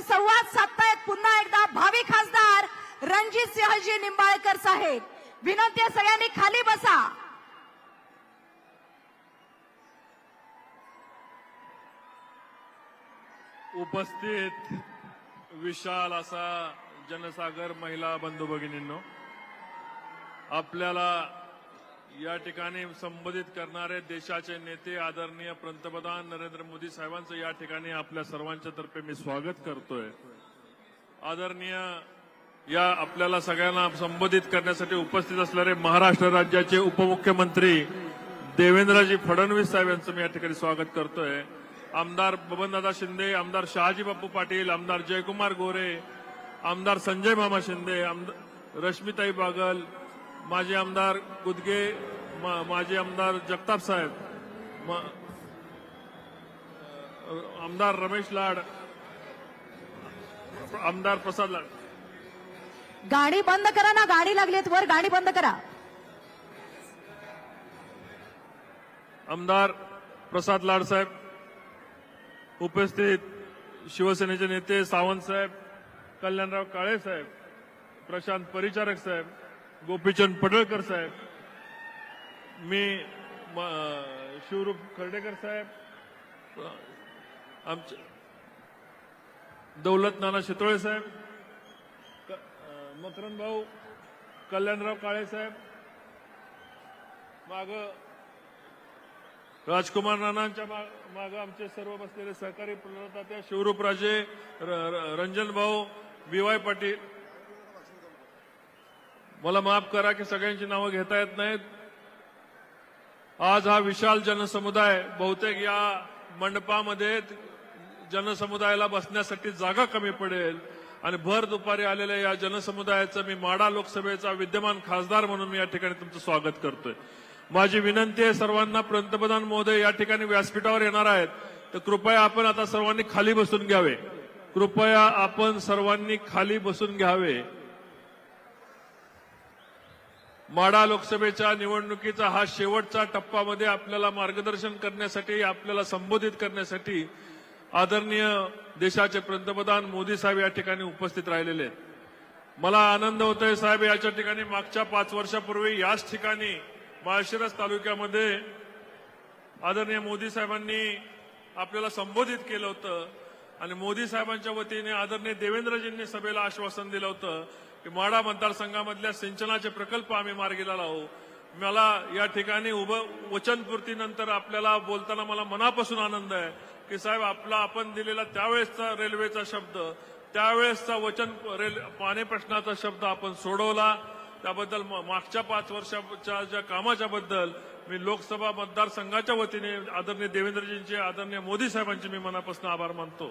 आपल्या संवाद साधतायत पुन्हा एकदा भावी खासदार रणजित सिंहजी निंबाळकर साहेब. विनंती सगळ्यांनी खाली बसा. उपस्थित विशाल असा जनसागर महिला बंधू भगिनींनो आपल्याला या ठिकाणी संबोधित करणारे देशाचे नेते आदरणीय पंतप्रधान नरेंद्र मोदी साहेबांचं या ठिकाणी आपल्या सर्वांच्या तर्फे मी स्वागत करतोय. आदरणीय या आपल्याला सगळ्यांना संबोधित करण्यासाठी उपस्थित असणारे महाराष्ट्र राज्याचे उपमुख्यमंत्री देवेंद्रजी फडणवीस साहेब यांचं मी या ठिकाणी स्वागत करतोय. आमदार बबनदादा शिंदे आमदार शहाजी बापू पाटील आमदार जयकुमार गोरे आमदार संजय मामा शिंदे आमदार रश्मिताई बागल माजी आमदार गुदगे मा- माजी आमदार जगताप साहेब मा- आमदार रमेश लाड आमदार प्रसाद लाड. गाडी बंद करा ना गाडी लागलीत वर गाडी बंद करा. आमदार प्रसाद लाड साहेब उपस्थित शिवसेनेचे नेते सावंत साहेब कल्याणराव काळे साहेब प्रशांत परिचारक साहेब गोपीचंद पडळकर साहेब मी शिवरूप खर्डेकर साहेब आमचे दौलत नाना शितोळे साहेब क- मकरंद भाऊ कल्याणराव काळे साहेब माग राजकुमार नानांच्या माग आमचे सर्व बसलेले सहकारी प्रदाते शिवरूपराजे र- र- रंजन भाऊ बी वाय पाटील मला माफ करा की सगळ्यांची नावं घेता येत नाहीत. आज हा विशाल जनसमुदाय बहुतेक या मंडपामध्ये जनसमुदायाला बसण्यासाठी जागा कमी पडेल. आणि भर दुपारी आलेल्या या जनसमुदायाचं मी माडा लोकसभेचा विद्यमान खासदार म्हणून मी या ठिकाणी तुमचं स्वागत करतोय. माझी विनंती आहे सर्वांना पंतप्रधान महोदय या ठिकाणी व्यासपीठावर येणार आहेत. तर कृपया आपण आता सर्वांनी खाली बसून घ्यावे. कृपया आपण सर्वांनी खाली बसून घ्यावे. माडा लोकसभेच्या निवडणुकीचा हा शेवटचा टप्पामध्ये आपल्याला मार्गदर्शन करण्यासाठी आपल्याला संबोधित करण्यासाठी आदरणीय देशाचे पंतप्रधान मोदी साहेब या ठिकाणी उपस्थित राहिलेले आहेत. मला आनंद होतोय साहेब याच्या ठिकाणी मागच्या पाच वर्षापूर्वी याच ठिकाणी माळशिरस तालुक्यामध्ये आदरणीय मोदी साहेबांनी आपल्याला संबोधित केलं होतं. आणि मोदी साहेबांच्या वतीने आदरणीय देवेंद्रजींनी सभेला आश्वासन दिलं होतं की माडा मतदारसंघामधल्या सिंचनाचे प्रकल्प आम्ही मार्गीला लावू मला या ठिकाणी उभं वचनपूर्तीनंतर आपल्याला बोलताना मला मनापासून आनंद आहे की साहेब आपला आपण दिलेला त्यावेळेसचा रेल्वेचा शब्द त्यावेळेसचा वचन रेल पाणी प्रश्नाचा शब्द आपण सोडवला. त्याबद्दल म- मागच्या पाच वर्षाच्या ज्या कामाच्या बद्दल मी लोकसभा मतदारसंघाच्या वतीने आदरणीय देवेंद्रजींचे आदरणीय मोदी साहेबांचे मी मनापासून आभार मानतो.